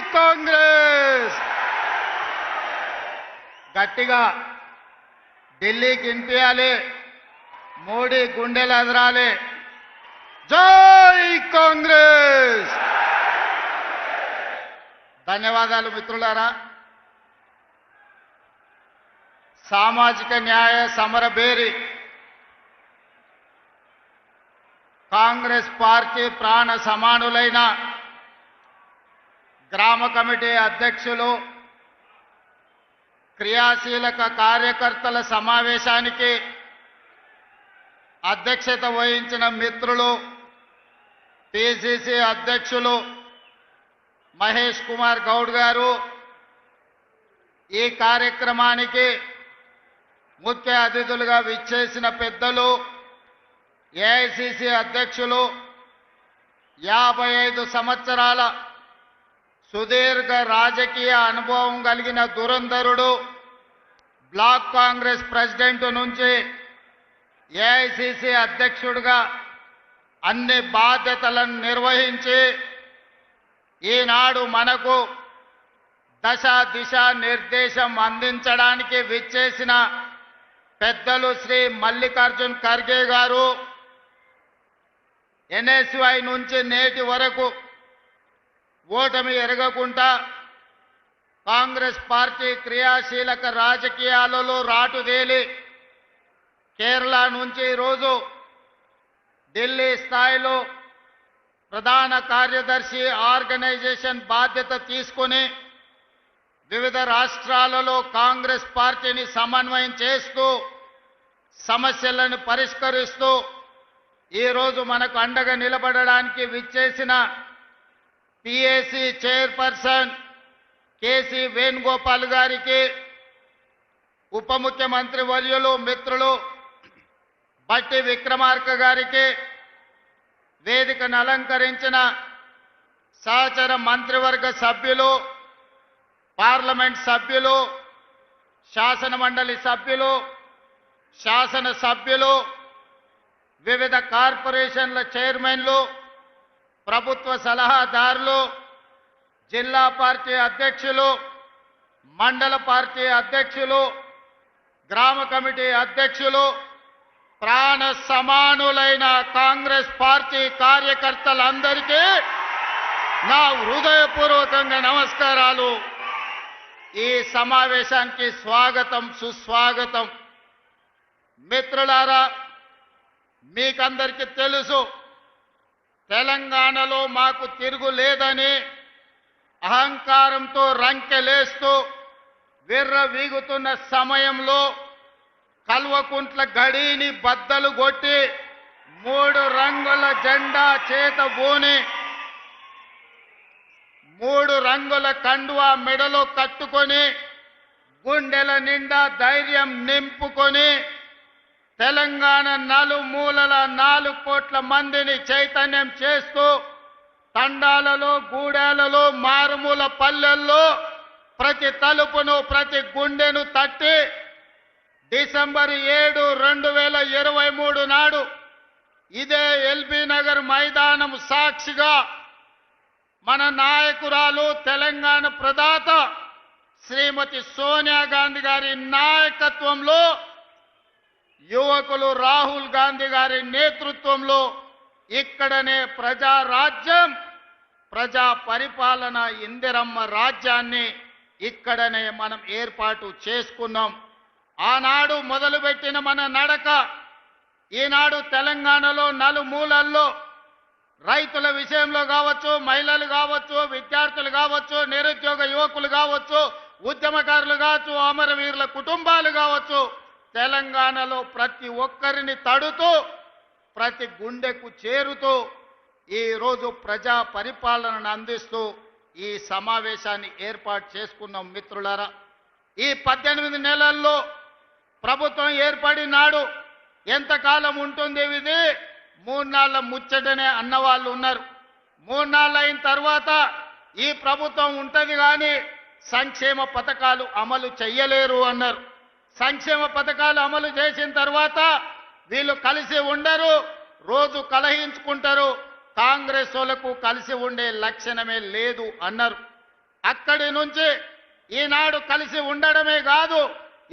కాంగ్రెస్! గట్టిగా ఢిల్లీకి వినిపించాలి మోడీ గుండెలు ఎదరాలి. జై కాంగ్రెస్! ధన్యవాదాలు మిత్రులారా. సామాజిక న్యాయ సమరబేరి కాంగ్రెస్ పార్టీ ప్రాణ సమానులైన గ్రామ కమిటీ అధ్యక్షులు క్రియాశీలక కార్యకర్తల సమావేశానికి అధ్యక్షత వహించిన మిత్రులు పిసిసి అధ్యక్షులు మహేష్ కుమార్ గౌడ్ గారు. ఈ కార్యక్రమానికి ముఖ్య అతిథులుగా విచ్చేసిన పెద్దలు ఏఐసిసి అధ్యక్షులు యాభై ఐదు సంవత్సరాల సుదీర్ఘ రాజకీయ అనుభవం కలిగిన దురంధరుడు బ్లాక్ కాంగ్రెస్ ప్రెసిడెంట్ నుంచి ఏఐసిసి అధ్యక్షుడిగా అన్ని బాధ్యతలను నిర్వహించి ఈనాడు మనకు దశ దిశ నిర్దేశం అందించడానికి విచ్చేసిన పెద్దలు శ్రీ మల్లికార్జున్ ఖర్గే గారు ఎన్ఎస్వై నుంచి నేటి వరకు ఓటమి ఎరగకుండా కాంగ్రెస్ పార్టీ క్రియాశీలక రాజకీయాలలో రాటుదేలి. కేరళ నుంచి ఈరోజు ఢిల్లీ స్థాయిలో ప్రధాన కార్యదర్శి ఆర్గనైజేషన్ బాధ్యత తీసుకొని వివిధ రాష్ట్రాలలో కాంగ్రెస్ పార్టీని సమన్వయం చేస్తూ సమస్యలను పరిష్కరిస్తూ ఈరోజు మనకు అండగా నిలబడడానికి విచ్చేసిన పిఏసి చైర్పర్సన్ కేసీ వేణుగోపాల్ గారికి ఉప ముఖ్యమంత్రి వర్యులు మిత్రులు బట్టి విక్రమార్క గారికి వేదికను అలంకరించిన సహచర మంత్రివర్గ సభ్యులు పార్లమెంట్ సభ్యులు శాసన మండలి సభ్యులు శాసన సభ్యులు వివిధ కార్పొరేషన్ల చైర్మన్లు ప్రభుత్వ సలహాదారులు జిల్లా పార్టీ అధ్యక్షులు మండల పార్టీ అధ్యక్షులు గ్రామ కమిటీ అధ్యక్షులు ప్రాణ సమానులైన కాంగ్రెస్ పార్టీ కార్యకర్తలందరికీ నా హృదయపూర్వకంగా నమస్కారాలు. ఈ సమావేశానికి స్వాగతం సుస్వాగతం. మిత్రులారా మీకందరికీ తెలుసు తెలంగాణలో మాకు తిరుగు లేదని అహంకారంతో రంకెలేస్తూ విర్ర వీగుతున్న సమయంలో కల్వకుంట్ల గడిని బద్దలు కొట్టి మూడు రంగుల జెండా చేత బూని మూడు రంగుల కండువా మెడలో కట్టుకొని గుండెల నిండా ధైర్యం నింపుకొని తెలంగాణ నలుమూలల నాలుగు కోట్ల మందిని చైతన్యం చేస్తూ తండాలలో గూడాలలో మారుమూల పల్లెల్లో ప్రతి తలుపును ప్రతి గుండెను తట్టి డిసెంబర్ ఏడు రెండు వేల ఇరవై మూడు నాడు ఇదే ఎల్బీ నగర్ మైదానం సాక్షిగా మన నాయకురాలు తెలంగాణ ప్రదాత శ్రీమతి సోనియా గాంధీ గారి నాయకత్వంలో యువకులు రాహుల్ గాంధీ గారి నేతృత్వంలో ఇక్కడనే ప్రజా రాజ్యం ప్రజా పరిపాలన ఇందిరమ్మ రాజ్యాన్ని ఇక్కడనే మనం ఏర్పాటు చేసుకున్నాం. ఆనాడు మొదలుపెట్టిన మన నడక ఈనాడు తెలంగాణలో నలుమూలల్లో రైతుల విషయంలో కావచ్చు మహిళలు కావచ్చు విద్యార్థులు కావచ్చు నిరుద్యోగ యువకులు కావచ్చు ఉద్యమకారులు కావచ్చు అమరవీరుల కుటుంబాలు కావచ్చు తెలంగాణలో ప్రతి ఒక్కరిని తడుతూ ప్రతి గుండెకు చేరుతూ ఈరోజు ప్రజా పరిపాలనను అందిస్తూ ఈ సమావేశాన్ని ఏర్పాటు చేసుకున్నాం మిత్రులారా. ఈ పద్దెనిమిది నెలల్లో ప్రభుత్వం ఏర్పడినాడు ఎంతకాలం ఉంటుంది ఇది? మూడు నాళ్ళ ముచ్చటనే అన్నవాళ్ళు ఉన్నారు. మూడు అయిన తర్వాత ఈ ప్రభుత్వం ఉంటుంది కానీ సంక్షేమ పథకాలు అమలు చెయ్యలేరు అన్నారు. సంక్షేమ పథకాలు అమలు చేసిన తర్వాత వీళ్ళు కలిసి ఉండరు రోజు కలహించుకుంటారు. కాంగ్రెస్ వాళ్ళకు కలిసి ఉండే లక్షణమే లేదు అన్నారు. అక్కడి నుంచి ఈనాడు కలిసి ఉండడమే కాదు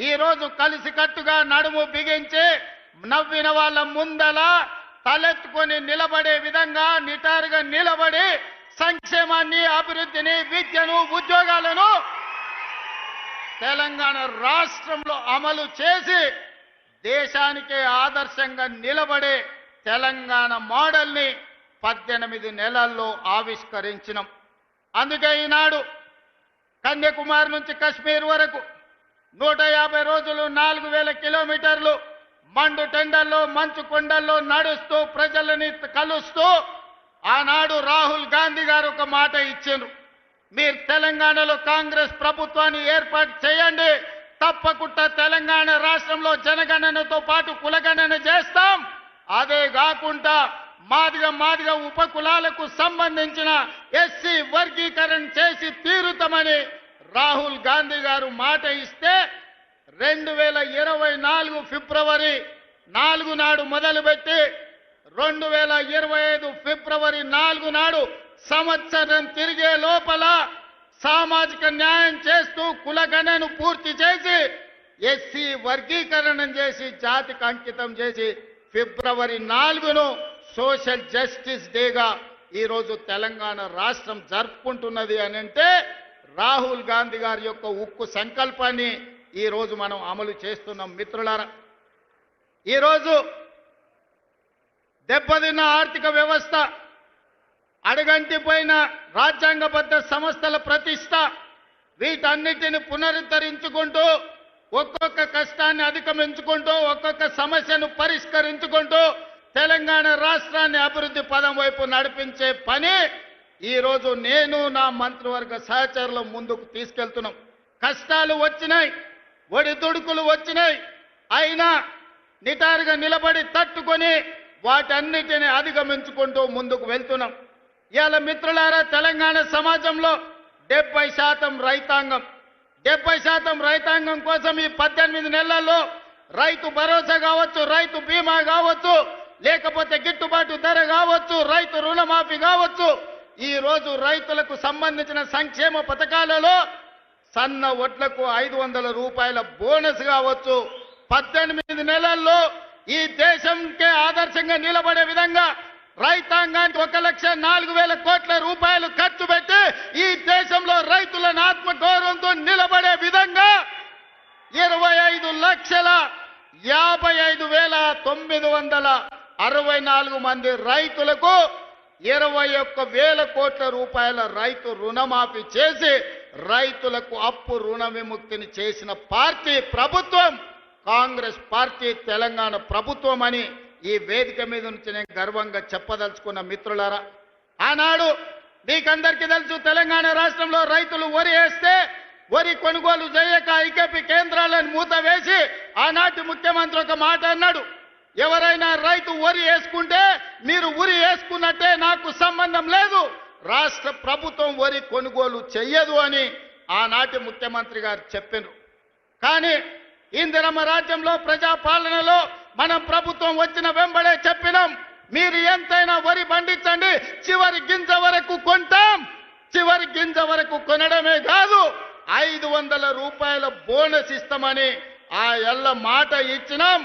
ఈ రోజు కలిసికట్టుగా నడుము బిగించి నవ్విన వాళ్ళ ముందల తలెత్తుకొని నిలబడే విధంగా నిటారుగా నిలబడి సంక్షేమాన్ని అభివృద్ధిని విద్యను ఉద్యోగాలను తెలంగాణ రాష్ట్రంలో అమలు చేసి దేశానికే ఆదర్శంగా నిలబడే తెలంగాణ మోడల్ని పద్దెనిమిది నెలల్లో ఆవిష్కరించినాం. అందుకే ఈనాడు కన్యాకుమారి నుంచి కశ్మీర్ వరకు నూట యాభై రోజులు నాలుగు వేల కిలోమీటర్లు మండు టెండల్లో మంచు కొండల్లో నడుస్తూ ప్రజలని కలుస్తూ ఆనాడు రాహుల్ గాంధీ గారు ఒక మాట ఇచ్చారు మీరు తెలంగాణలో కాంగ్రెస్ ప్రభుత్వాన్ని ఏర్పాటు చేయండి. తప్పకుండా తెలంగాణ రాష్ట్రంలో జనగణనతో పాటు కులగణన చేస్తాం. అదే కాకుండా మాదిగా మాదిగా ఉపకులాలకు సంబంధించిన ఎస్సీ వర్గీకరణ చేసి తీరుతామని రాహుల్ గాంధీ గారు మాట ఇస్తే రెండు వేల ఇరవై నాలుగు ఫిబ్రవరి నాలుగు నాడు మొదలుపెట్టి రెండు వేల ఇరవై ఐదు ఫిబ్రవరి నాలుగు నాడు సంవత్సరం తిరిగే లోపల సామాజిక న్యాయం చేస్తూ కులగణను పూర్తి చేసి ఎస్సీ వర్గీకరణ చేసి జాతికి అంకితం చేసి ఫిబ్రవరి నాలుగును సోషల్ జస్టిస్ డేగా ఈరోజు తెలంగాణ రాష్ట్రం జరుపుకుంటున్నది అని అంటే రాహుల్ గాంధీ గారి యొక్క ఉక్కు సంకల్పాన్ని ఈరోజు మనం అమలు చేస్తున్నాం మిత్రులారా. ఈరోజు దెబ్బతిన్న ఆర్థిక వ్యవస్థ అడగంటిపోయిన రాజ్యాంగబద్ధ సంస్థల ప్రతిష్ట వీటన్నిటిని పునరుద్ధరించుకుంటూ ఒక్కొక్క కష్టాన్ని అధిగమించుకుంటూ ఒక్కొక్క సమస్యను పరిష్కరించుకుంటూ తెలంగాణ రాష్ట్రాన్ని అభివృద్ధి పదం వైపు నడిపించే పని ఈరోజు నేను నా మంత్రివర్గ సహచరులు ముందుకు తీసుకెళ్తున్నాం. కష్టాలు వచ్చినాయి ఒడిదుడుకులు వచ్చినాయి. అయినా నిటారుగా నిలబడి తట్టుకొని వాటన్నిటిని అధిగమించుకుంటూ ముందుకు వెళ్తున్నాం. ఇవాళ మిత్రులారా తెలంగాణ సమాజంలో డెబ్బై శాతం రైతాంగం. డెబ్బై శాతం రైతాంగం కోసం ఈ పద్దెనిమిది నెలల్లో రైతు భరోసా కావచ్చు రైతు బీమా కావచ్చు లేకపోతే గిట్టుబాటు ధర కావచ్చు రైతు రుణమాఫీ కావచ్చు. ఈ రోజు రైతులకు సంబంధించిన సంక్షేమ పథకాలలో సన్న వడ్లకు ఐదు వందల రూపాయల బోనస్ కావచ్చు. పద్దెనిమిది నెలల్లో ఈ దేశంకే ఆదర్శంగా నిలబడే విధంగా రైతాంగానికి ఒక లక్ష నాలుగు వేల కోట్ల రూపాయలు ఖర్చు పెట్టి ఈ దేశంలో రైతులను ఆత్మ గౌరవంతో నిలబడే విధంగా ఇరవై ఐదు లక్షల యాభై ఐదు వేల తొమ్మిది వందల అరవై నాలుగు మంది రైతులకు ఇరవై ఒక్క వేల కోట్ల రూపాయల రైతు రుణమాఫీ చేసి రైతులకు అప్పు రుణ విముక్తిని చేసిన పార్టీ ప్రభుత్వం కాంగ్రెస్ పార్టీ తెలంగాణ ప్రభుత్వం అని ఈ వేదిక మీద నుంచి నేను గర్వంగా చెప్పదలుచుకున్న మిత్రులారా ఆనాడు మీకందరికీ తెలుసు తెలంగాణ రాష్ట్రంలో రైతులు వరి వేస్తే వరి కొనుగోలు చేయక ఐకేపీ కేంద్రాలను మూత వేసి ఆనాటి ముఖ్యమంత్రి ఒక మాట అన్నాడు. ఎవరైనా రైతు వరి వేసుకుంటే మీరు ఉరి వేసుకున్నట్టే నాకు సంబంధం లేదు. రాష్ట్ర ప్రభుత్వం వరి కొనుగోలు చెయ్యదు అని ఆనాటి ముఖ్యమంత్రి గారు చెప్పారు కానీ ఇందిరమ్మ రాజ్యంలో ప్రజాపాలనలో మనం ప్రభుత్వం వచ్చిన వెంబడే చెప్పినాం. మీరు ఎంతైనా వరి పండించండి చివరి గింజ వరకు కొంటాం. చివరి గింజ వరకు కొనడమే కాదు ఐదు వందల రూపాయల బోనస్ ఇస్తామని ఆ ఎల్ల మాట ఇచ్చినాం.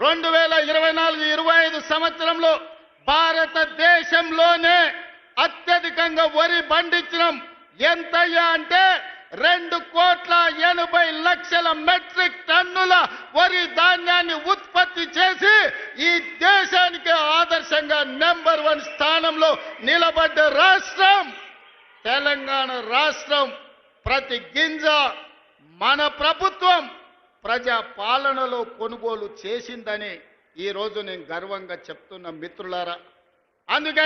రెండు వేల ఇరవై నాలుగు ఇరవై ఐదు సంవత్సరంలో భారతదేశంలోనే అత్యధికంగా వరి పండించడం ఎంతయ్యా అంటే రెండు కోట్ల ఎనభై లక్షల మెట్రిక్ టన్నుల వరి ధాన్యాన్ని ఉత్పత్తి చేసి ఈ దేశానికి ఆదర్శంగా నెంబర్ వన్ స్థానంలో నిలబడ్డ రాష్ట్రం తెలంగాణ రాష్ట్రం ప్రతి గింజ మన ప్రభుత్వం ప్రజా పాలనలో కొనుగోలు చేసిందని ఈ రోజు నేను గర్వంగా చెప్తున్న మిత్రులారా. అందుకే